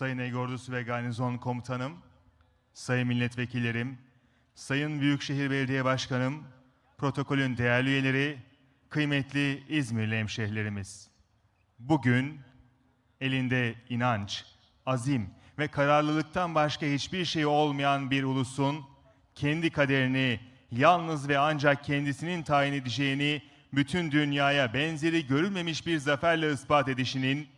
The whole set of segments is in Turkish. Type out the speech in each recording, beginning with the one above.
Sayın Ege Ordusu ve Garnizon Komutanım, Sayın Milletvekillerim, Sayın Büyükşehir Belediye Başkanım, protokolün değerli üyeleri, kıymetli İzmirli hemşehrilerimiz. Bugün elinde inanç, azim ve kararlılıktan başka hiçbir şey olmayan bir ulusun kendi kaderini yalnız ve ancak kendisinin tayin edeceğini bütün dünyaya benzeri görülmemiş bir zaferle ispat edişinin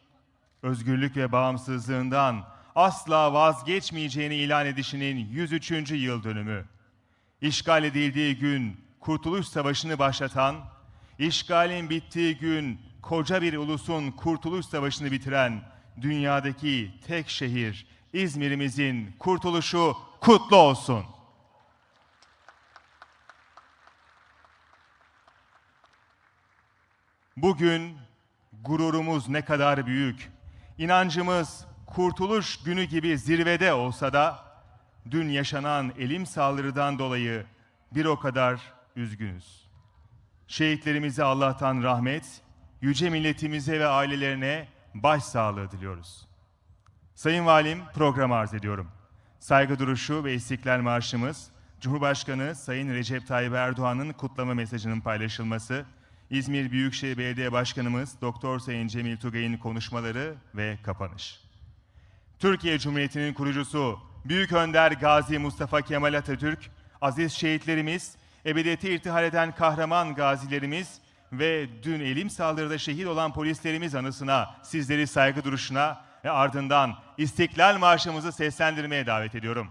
özgürlük ve bağımsızlığından asla vazgeçmeyeceğini ilan edişinin 103. yıl dönümü. İşgal edildiği gün Kurtuluş Savaşı'nı başlatan, işgalin bittiği gün koca bir ulusun Kurtuluş Savaşı'nı bitiren dünyadaki tek şehir İzmir'imizin kurtuluşu kutlu olsun. Bugün gururumuz ne kadar büyük, inancımız kurtuluş günü gibi zirvede olsa da dün yaşanan elim saldırıdan dolayı bir o kadar üzgünüz. Şehitlerimize Allah'tan rahmet, yüce milletimize ve ailelerine başsağlığı diliyoruz. Sayın Valim programı arz ediyorum. Saygı duruşu ve İstiklal Marşımız, Cumhurbaşkanı Sayın Recep Tayyip Erdoğan'ın kutlama mesajının paylaşılması, İzmir Büyükşehir Belediye Başkanımız Doktor Sayın Cemil Tugay'ın konuşmaları ve kapanış. Türkiye Cumhuriyeti'nin kurucusu Büyük Önder Gazi Mustafa Kemal Atatürk, aziz şehitlerimiz, ebediyete irtihal eden kahraman gazilerimiz ve dün elim saldırıda şehit olan polislerimiz anısına sizleri saygı duruşuna ve ardından İstiklal Marşımızı seslendirmeye davet ediyorum.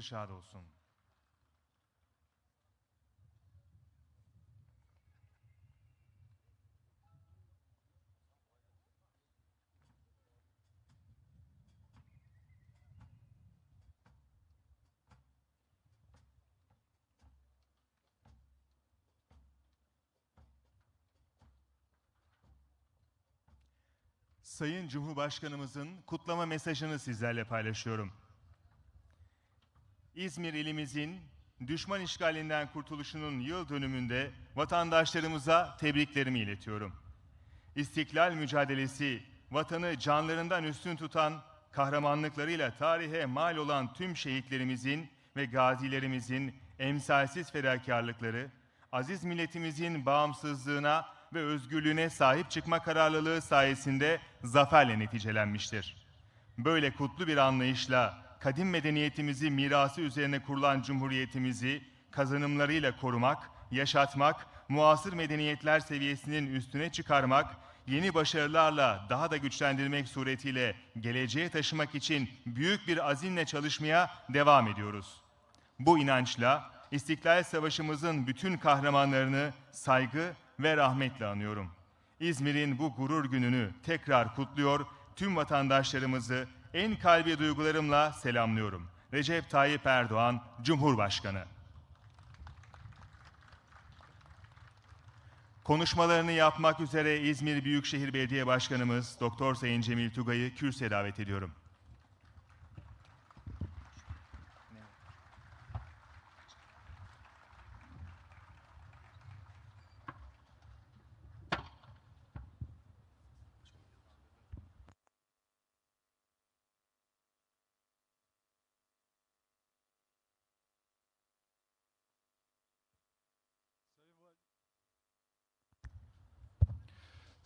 Ruhları şad olsun. Sayın Cumhurbaşkanımızın kutlama mesajını sizlerle paylaşıyorum. İzmir ilimizin düşman işgalinden kurtuluşunun yıl dönümünde vatandaşlarımıza tebriklerimi iletiyorum. İstiklal mücadelesi vatanı canlarından üstün tutan kahramanlıklarıyla tarihe mal olan tüm şehitlerimizin ve gazilerimizin emsalsiz fedakarlıkları, aziz milletimizin bağımsızlığına ve özgürlüğüne sahip çıkma kararlılığı sayesinde zaferle neticelenmiştir. Böyle kutlu bir anlayışla kadim medeniyetimizi mirası üzerine kurulan cumhuriyetimizi kazanımlarıyla korumak, yaşatmak, muasır medeniyetler seviyesinin üstüne çıkarmak, yeni başarılarla daha da güçlendirmek suretiyle geleceğe taşımak için büyük bir azimle çalışmaya devam ediyoruz. Bu inançla İstiklal Savaşımızın bütün kahramanlarını saygı ve rahmetle anıyorum. İzmir'in bu gurur gününü tekrar kutluyor, tüm vatandaşlarımızı en kalbi duygularımla selamlıyorum. Recep Tayyip Erdoğan, Cumhurbaşkanı. Konuşmalarını yapmak üzere İzmir Büyükşehir Belediye Başkanımız Doktor Sayın Cemil Tugay'ı kürsüye davet ediyorum.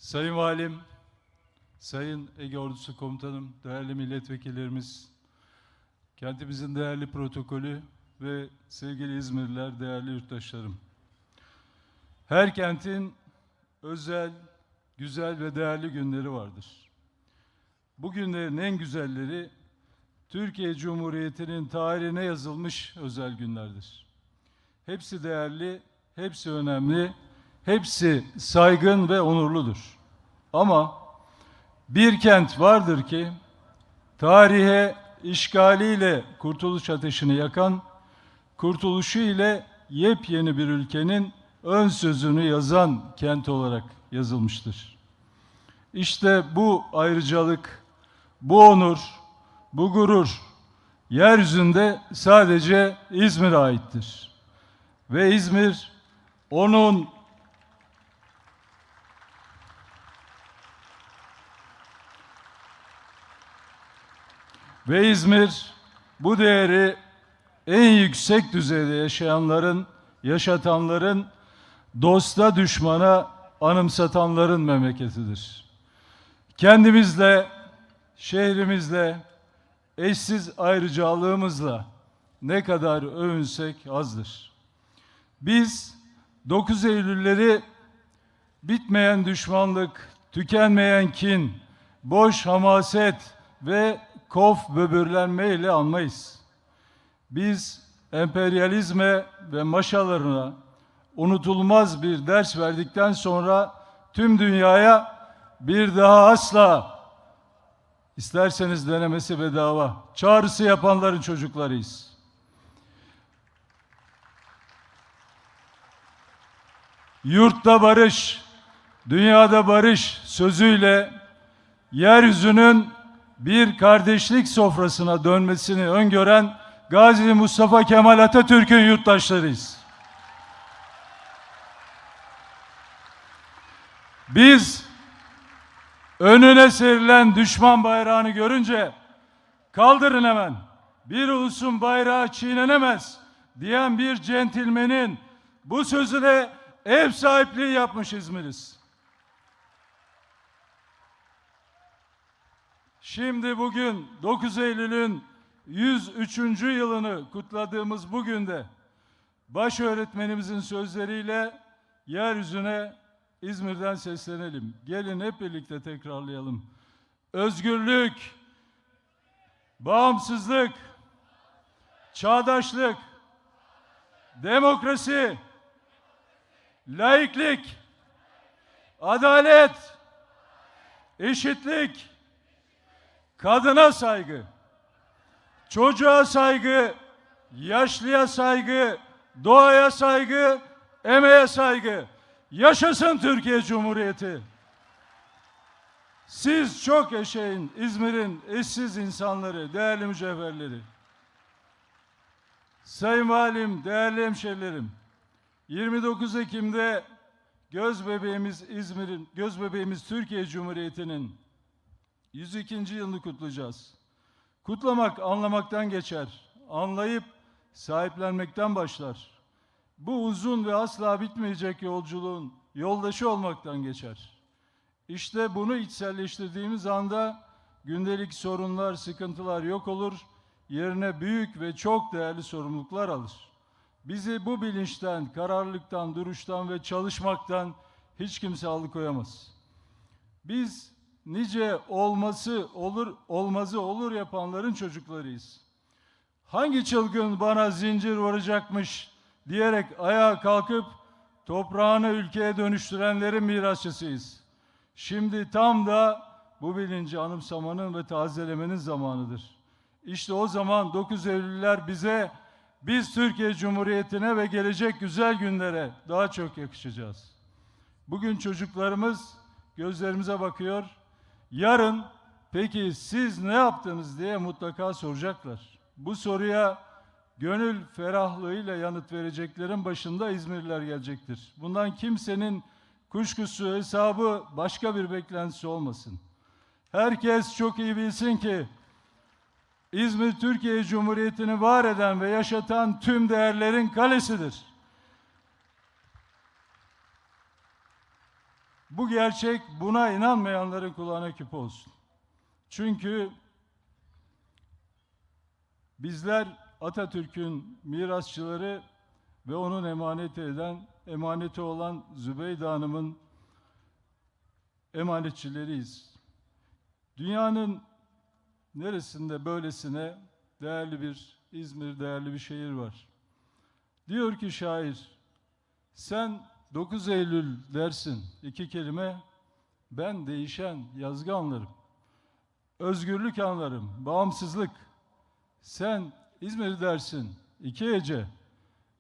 Sayın Valim, Sayın Ege Ordusu Komutanım, değerli milletvekillerimiz, kentimizin değerli protokolü ve sevgili İzmirliler, değerli yurttaşlarım. Her kentin özel, güzel ve değerli günleri vardır. Bu günlerin en güzelleri Türkiye Cumhuriyeti'nin tarihine yazılmış özel günlerdir. Hepsi değerli, hepsi önemli, hepsi saygın ve onurludur. Ama bir kent vardır ki tarihe işgaliyle kurtuluş ateşini yakan, kurtuluşu ile yepyeni bir ülkenin ön sözünü yazan kent olarak yazılmıştır. İşte bu ayrıcalık, bu onur, bu gurur yeryüzünde sadece İzmir'e aittir. Ve İzmir onun Ve İzmir bu değeri en yüksek düzeyde yaşayanların, yaşatanların, dosta düşmana anımsatanların memleketidir. Kendimizle, şehrimizle, eşsiz ayrıcalığımızla ne kadar övünsek azdır. Biz 9 Eylülleri bitmeyen düşmanlık, tükenmeyen kin, boş hamaset ve kof böbürlenme ile anmayız. Biz emperyalizme ve maşalarına unutulmaz bir ders verdikten sonra tüm dünyaya bir daha asla isterseniz denemesi bedava çağrısı yapanların çocuklarıyız. Yurtta barış, dünyada barış sözüyle yeryüzünün bir kardeşlik sofrasına dönmesini öngören Gazi Mustafa Kemal Atatürk'ün yurttaşlarıyız. Biz önüne serilen düşman bayrağını görünce kaldırın hemen bir ulusun bayrağı çiğnenemez diyen bir centilmenin bu sözüne ev sahipliği yapmış İzmir'iz. Şimdi bugün 9 Eylül'ün 103. yılını kutladığımız bugün de baş öğretmenimizin sözleriyle yeryüzüne İzmir'den seslenelim. Gelin hep birlikte tekrarlayalım. Özgürlük, bağımsızlık, çağdaşlık, demokrasi, laiklik, adalet, eşitlik, kadına saygı, çocuğa saygı, yaşlıya saygı, doğaya saygı, emeğe saygı. Yaşasın Türkiye Cumhuriyeti. Siz çok yaşayın İzmir'in eşsiz insanları, değerli mücevherleri. Sayın Valim, değerli hemşerilerim. 29 Ekim'de göz bebeğimiz İzmir'in, göz bebeğimiz Türkiye Cumhuriyeti'nin 102. yılını kutlayacağız. Kutlamak anlamaktan geçer. Anlayıp sahiplenmekten başlar. Bu uzun ve asla bitmeyecek yolculuğun yoldaşı olmaktan geçer. İşte bunu içselleştirdiğimiz anda gündelik sorunlar, sıkıntılar yok olur. Yerine büyük ve çok değerli sorumluluklar alır. Bizi bu bilinçten, kararlılıktan, duruştan ve çalışmaktan hiç kimse alıkoyamaz. Biz nice olması olur, olmazı olur yapanların çocuklarıyız. hangi çılgın bana zincir vuracakmış diyerek ayağa kalkıp toprağını ülkeye dönüştürenlerin mirasçısıyız. Şimdi tam da bu bilinci anımsamanın ve tazelemenin zamanıdır. İşte o zaman 9 Eylüller bize, biz Türkiye Cumhuriyeti'ne ve gelecek güzel günlere daha çok yakışacağız. Bugün çocuklarımız gözlerimize bakıyor. Yarın peki siz ne yaptınız diye mutlaka soracaklar. Bu soruya gönül ferahlığıyla yanıt vereceklerin başında İzmirliler gelecektir. Bundan kimsenin kuşkusu hesabı başka bir beklentisi olmasın. Herkes çok iyi bilsin ki İzmir Türkiye Cumhuriyeti'ni var eden ve yaşatan tüm değerlerin kalesidir. Bu gerçek buna inanmayanların kulağına küp olsun. Çünkü bizler Atatürk'ün mirasçıları ve onun emanet eden, emaneti olan Zübeyde Hanım'ın emanetçileriyiz. Dünyanın neresinde böylesine değerli bir İzmir, değerli bir şehir var. Diyor ki şair, sen 9 Eylül dersin iki kelime, ben değişen yazgı anlarım. Özgürlük anlarım, bağımsızlık. Sen İzmir dersin iki hece,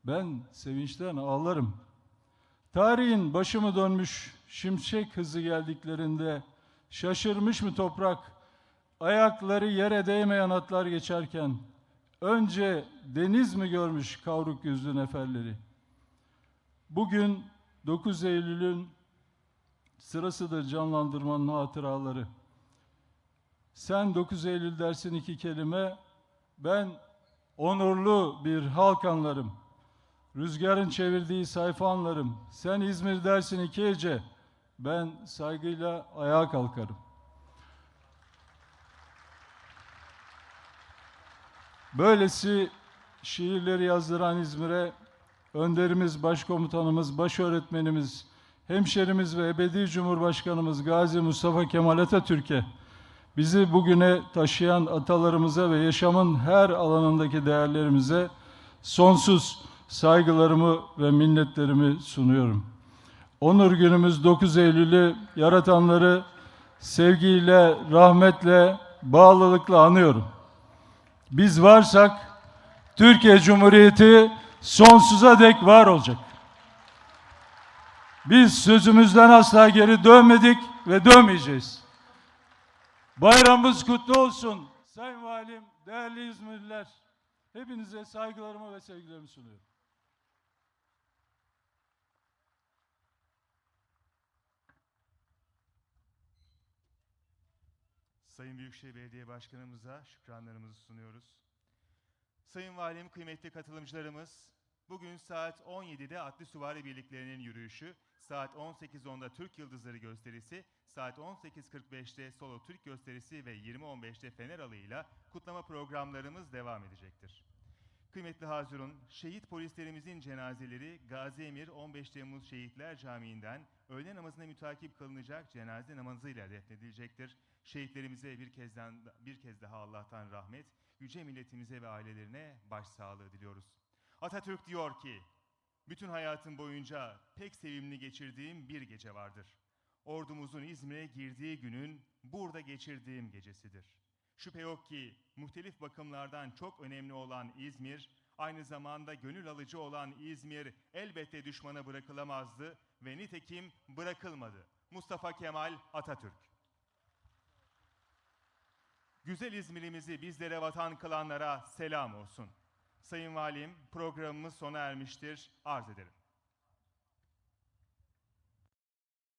ben sevinçten ağlarım. Tarihin başı mı dönmüş, şimşek hızı geldiklerinde, şaşırmış mı toprak, ayakları yere değmeyen atlar geçerken, önce deniz mi görmüş kavruk yüzlü neferleri? Bugün 9 Eylül'ün sırasıdır canlandırmanın hatıraları. Sen 9 Eylül dersin iki kelime, ben onurlu bir halk anlarım. Rüzgarın çevirdiği sayfa anlarım. Sen İzmir dersin iki hece, ben saygıyla ayağa kalkarım. Böylesi şiirleri yazdıran İzmir'e önderimiz, başkomutanımız, başöğretmenimiz, hemşerimiz ve ebedi Cumhurbaşkanımız Gazi Mustafa Kemal Atatürk'e bizi bugüne taşıyan atalarımıza ve yaşamın her alanındaki değerlerimize sonsuz saygılarımı ve minnetlerimi sunuyorum. Onur günümüz 9 Eylül'ü yaratanları sevgiyle, rahmetle, bağlılıkla anıyorum. Biz varsak Türkiye Cumhuriyeti sonsuza dek var olacak. Biz sözümüzden asla geri dönmedik ve dönmeyeceğiz. Bayramımız kutlu olsun. Sayın Valim, değerli İzmirliler, hepinize saygılarımı ve sevgilerimi sunuyorum. Sayın Büyükşehir Belediye Başkanımıza şükranlarımızı sunuyoruz. Sayın Valim, kıymetli katılımcılarımız, bugün saat 17'de Atlı Süvari Birliklerinin yürüyüşü, saat 18.10'da Türk Yıldızları gösterisi, saat 18.45'te Solo Türk gösterisi ve 20.15'te Fener Alı'yla kutlama programlarımız devam edecektir. Kıymetli Hazirun, şehit polislerimizin cenazeleri Gazi Emir 15 Temmuz Şehitler Camii'nden öğle namazına mütakip kılınacak cenaze namazıyla defnedilecektir. Şehitlerimize bir kez, bir kez daha Allah'tan rahmet, yüce milletimize ve ailelerine başsağlığı diliyoruz. Atatürk diyor ki, bütün hayatım boyunca pek sevimli geçirdiğim bir gece vardır. Ordumuzun İzmir'e girdiği günün burada geçirdiğim gecesidir. Şüphe yok ki muhtelif bakımlardan çok önemli olan İzmir, aynı zamanda gönül alıcı olan İzmir elbette düşmana bırakılamazdı ve nitekim bırakılmadı. Mustafa Kemal Atatürk. Güzel İzmir'imizi bizlere vatan kılanlara selam olsun. Sayın Valim programımız sona ermiştir. Arz ederim.